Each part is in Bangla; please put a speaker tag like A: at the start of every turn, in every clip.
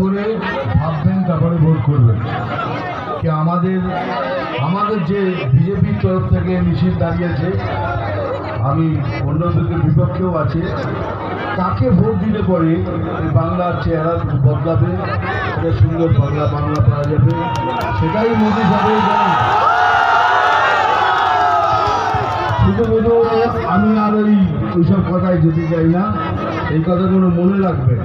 A: করে ভাববেন, তারপরে ভোট করবেন। কি আমাদের আমাদের যে বিজেপির তরফ থেকে মিছিল দাঁড়িয়েছে, আমি অন্যদেরকে বিপক্ষেও আছে, তাকে ভোট দিলে পরে বাংলার চেহারা বদলাবে, একটা সুন্দর বাংলা বাংলা পাওয়া যাবে। সেটাই মোদী সাহেব শুধু আমি আর ওই ওইসব কথায় যেতে চাই না, এই কথাগুলো মনে রাখবেন।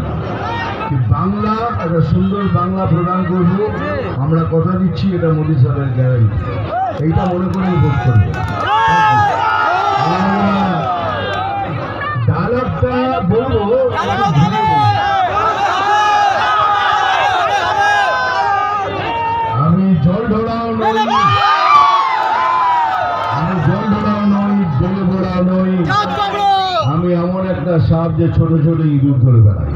A: বাংলা, একটা সুন্দর বাংলা প্রদান করব। আমরা কথা দিচ্ছি, এটা মোদী সাহেবের গ্যারান্টি। এইটা মনে করে ভোট করব। ডায়লগটা বলব। আমি জল ঢোড়াও নই। আমি জল ঢোড়াও নই, জলে ভোড়াও নই। আমি এমন একটা সাপ যে ছোট ছোট ইঁদুর ধরে বেড়াই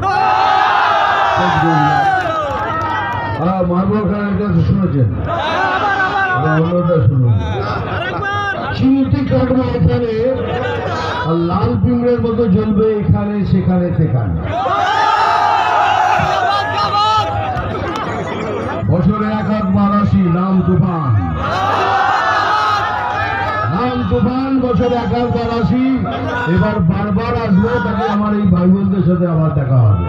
A: লাল পিঁমড়ের মতো জ্বলবে এখানে সেখানে সেখানে বছরে এক একবার আসি নাম তুফান নাম তুফান বছরে এক একবার আসি এবার বারবার আসব তাকে আমার এই ভাই বোনদের সাথে আবার দেখা হবে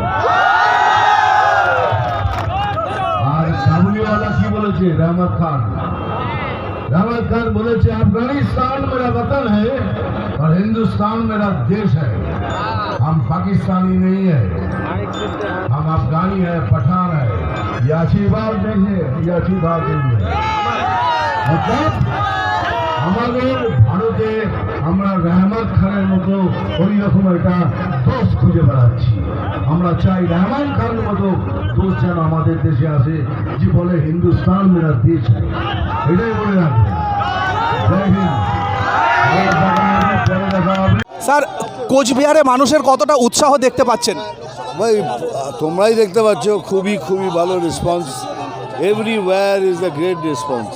A: છે રામત खान। रावत खान बोले अफ़गानिस्तान मेरा वतन है और हिंदुस्तान मेरा देश है। हम पाकिस्तानी नहीं है। हम अफगानी है, पठान है। ये अच्छी बात नहीं है ये अच्छी बात नहीं है। मतलब हमारे भारत हमारा খানের মতো ওই রকম একটা দোষ খুঁজে বেড়াচ্ছি। আমরা চাই রহমান খানের মতো দোষ যেন আমাদের দেশে আসে যে বলে হিন্দুস্তান মেরা দেশ এটাই বলে হবে
B: স্যার কোচবিহারে মানুষের কতটা উৎসাহ দেখতে পাচ্ছেন?
C: ভাই তোমরাই দেখতে পাচ্ছ খুবই খুবই ভালো response everywhere is the great response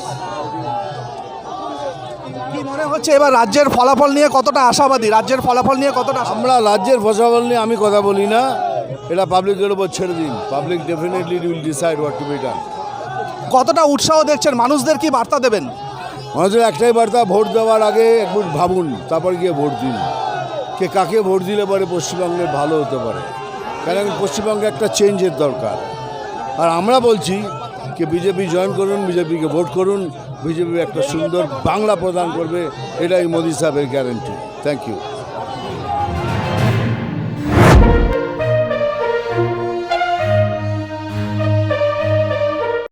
B: কি মনে হচ্ছে এবার রাজ্যের ফলাফল নিয়ে কতটা আশাবাদী? রাজ্যের ফলাফল নিয়ে কতটা
C: আমরা রাজ্যের ফসল নিয়ে আমি কথা বলি না। এটা পাবলিকের উপর ছেড়ে দিন। Public definitely will decide what to be done
B: কতটা উৎসাহ দেখছেন? মানুষদের কি বার্তা দেবেন?
C: মানুষের একটাই বার্তা ভোট দেওয়ার আগে একটু ভাবুন তারপর গিয়ে ভোট দিন। কে কাকে ভোট দিলে পরে পশ্চিমবঙ্গের ভালো হতে পারে? কারণ পশ্চিমবঙ্গে একটা চেঞ্জের দরকার। আর আমরা বলছি কে বিজেপি জয়েন করুন বিজেপিকে ভোট করুন বিজেপি একটা সুন্দর বাংলা প্রদান করবে এটাই মোদী সাহেবের গ্যারেন্টি থ্যাংক ইউ